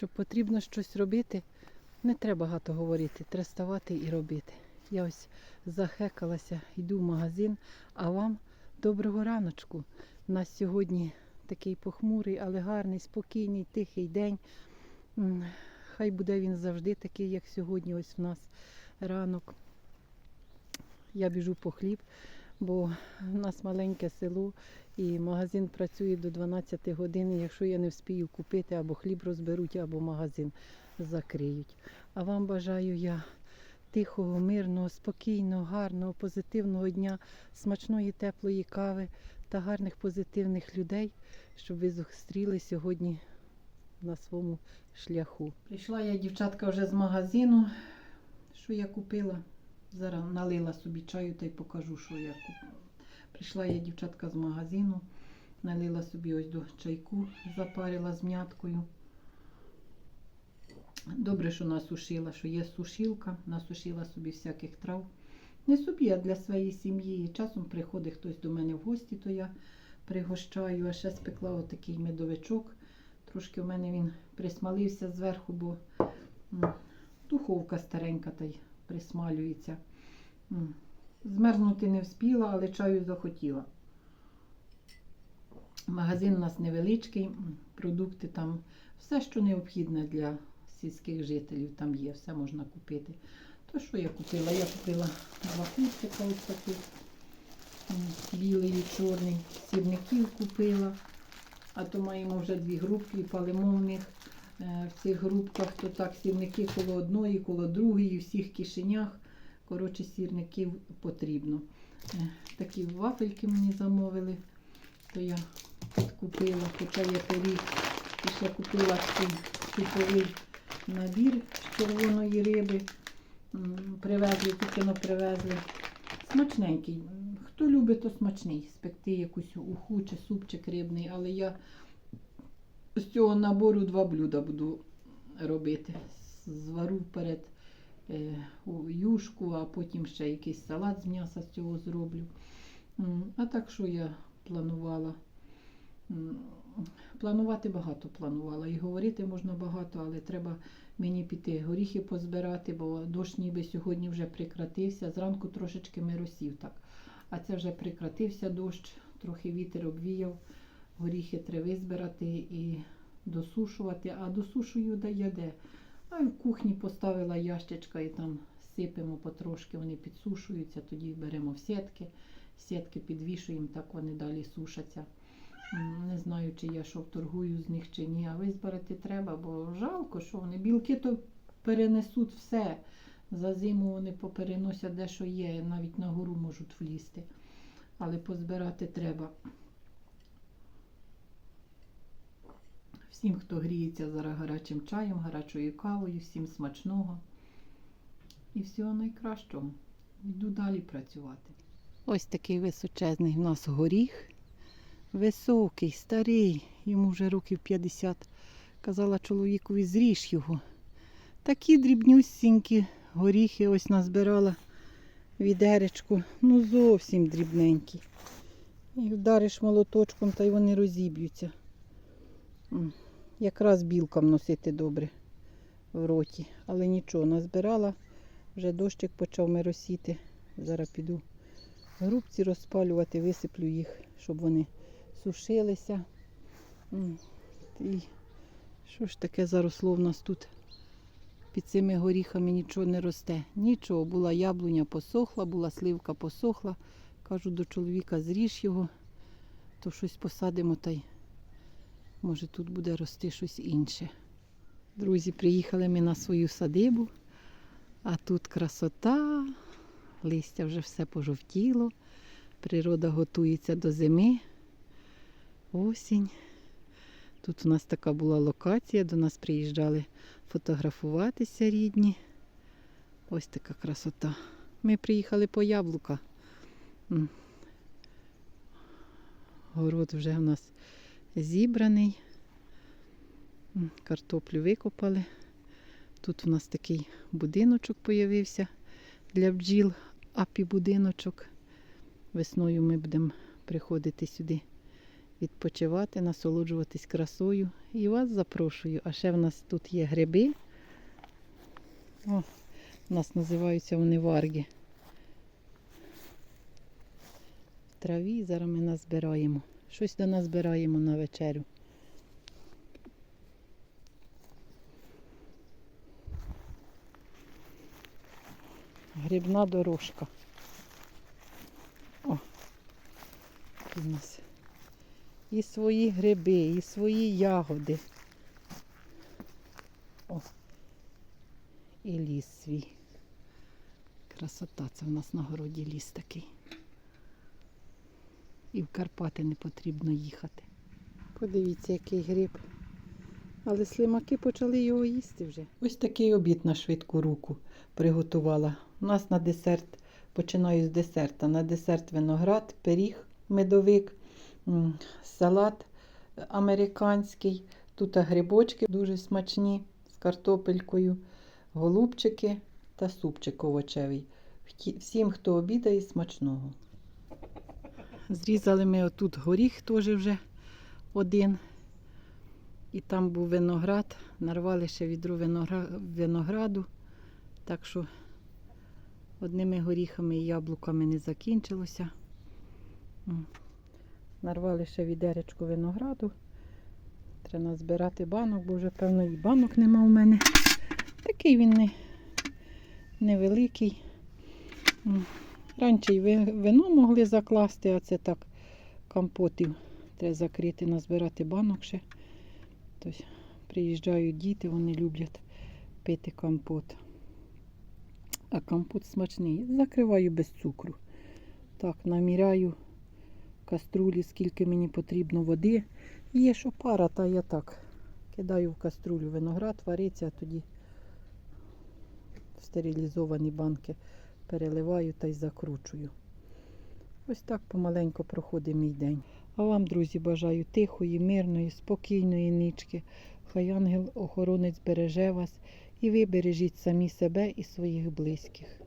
що потрібно щось робити, не треба багато говорити, треба ставати і робити. Я ось захекалася, йду в магазин, а вам доброго раночку. У нас сьогодні такий похмурий, але гарний, спокійний, тихий день. Хай буде він завжди такий, як сьогодні. Ось в нас ранок. Я біжу по хліб, бо в нас маленьке село і магазин працює до 12 годин. Якщо я не вспію купити, або хліб розберуть, або магазин закриють. А вам бажаю я тихого, мирного, спокійного, гарного, позитивного дня, смачної, теплої кави та гарних позитивних людей, щоб ви зустріли сьогодні на своєму шляху. Прийшла я, дівчатка, вже з магазину. Що я купила? Зараз налила собі чаю та й покажу, що я. Прийшла я, дівчатка, з магазину, налила собі ось до чайку, запарила з м'яткою. Добре, що насушила, що є сушилка, насушила собі всяких трав. Не собі, а для своєї сім'ї. Часом приходить хтось до мене в гості, то я пригощаю, а ще спекла отакий медовичок. Трошки в мене він присмалився зверху, бо духовка старенька та й присмалюється. Змерзнути не вспіла, але чаю захотіла. Магазин у нас невеличкий, продукти там, все, що необхідне для сільських жителів, там є, все можна купити. То що я купила? Я купила два кустика ось таких, білий і чорний, сірників купила. А то маємо вже дві групки палимовних. Е, В цих групках то так сірники коло одної, коло другої, в всіх кишенях. Коротше, сірників потрібно. Е, Такі вафельки мені замовили, то я купила, хоча я торік і ще купила цей суповий набір з червоної риби. Привезли, тільки но привезли. Смачненький. Хто любить, то смачний. Спекти якусь уху чи супчик рибний, але я з цього набору два блюда буду робити. Звару вперед е, юшку, а потім ще якийсь салат з м'яса з цього зроблю. А так що я планувала? Планувати багато планувала. І говорити можна багато, але треба мені піти горіхи позбирати, бо дощ ніби сьогодні вже прекратився. Зранку трошечки миросів так. А це вже прекратився дощ, трохи вітер обвіяв. Горіхи треба визбирати і досушувати. А досушую де я де. А в кухні поставила ящичка і там сипемо потрошки, вони підсушуються, тоді беремо в сітки, сітки підвішуємо, так вони далі сушаться. Не знаю, чи я що торгую з них чи ні, а визбирати треба, бо жалко, що вони білки то перенесуть все. За зиму вони попереносять де що є, навіть на гору можуть влізти. Але позбирати треба. Всім, хто гріється зараз гарячим чаєм, гарячою кавою, всім смачного і всього найкращого. Йду далі працювати. Ось такий височезний в нас горіх. Високий, старий, йому вже років 50. Казала чоловікові, зріж його. Такі дрібнюсінькі горіхи ось назбирала відеречку. Ну зовсім дрібненькі. І вдариш молоточком, та й вони розіб'ються. Якраз білкам носити добре в роті. Але нічого, назбирала. Вже дощик почав миросіти. Зараз піду грубці розпалювати, висиплю їх, щоб вони сушилися. І що ж таке заросло в нас тут? Під цими горіхами нічого не росте. Нічого. Була яблуня посохла, була сливка посохла. Кажу до чоловіка, зріж його, то щось посадимо та й може тут буде рости щось інше. Друзі, приїхали ми на свою садибу, а тут красота, листя вже все пожовтіло, природа готується до зими, осінь. Тут у нас така була локація, до нас приїжджали фотографуватися рідні. Ось така красота. Ми приїхали по яблука. Город вже у нас зібраний. Картоплю викопали. Тут у нас такий будиночок появився для бджіл, апі-будиночок. Весною ми будемо приходити сюди відпочивати, насолоджуватись красою. І вас запрошую. А ще в нас тут є гриби. О, у нас називаються вони варги. В траві зараз ми назбираємо. Щось до нас збираємо на вечерю. Грибна дорожка. О, у нас і свої гриби, і свої ягоди. О, і ліс свій. Красота, це в нас на городі ліс такий. І в Карпати не потрібно їхати. Подивіться, який гриб. Але слимаки почали його їсти вже. Ось такий обід на швидку руку приготувала. У нас на десерт, починаю з десерта. На десерт виноград, пиріг, медовик, салат американський. Тут грибочки дуже смачні з картопелькою, голубчики та супчик овочевий. Всім, хто обідає, смачного. Зрізали ми отут горіх теж вже один. І там був виноград, нарвали ще відро винограду. Так що одними горіхами і яблуками не закінчилося. Нарвали ще відеречку винограду. Треба збирати банок, бо вже, певно, і банок нема у мене. Такий він не, невеликий. Раніше вино могли закласти, а це так компотів. Треба закрити, назбирати банок ще. Тобто приїжджають діти, вони люблять пити компот. А компот смачний. Закриваю без цукру. Так, наміряю каструлі, скільки мені потрібно води. Є, що пара, та я так. Кидаю в каструлю виноград, вариться, а тоді в стерилізовані банки переливаю та й закручую. Ось так помаленько проходить мій день. А вам, друзі, бажаю тихої, мирної, спокійної нічки. Хай ангел-охоронець береже вас і ви бережіть самі себе і своїх близьких.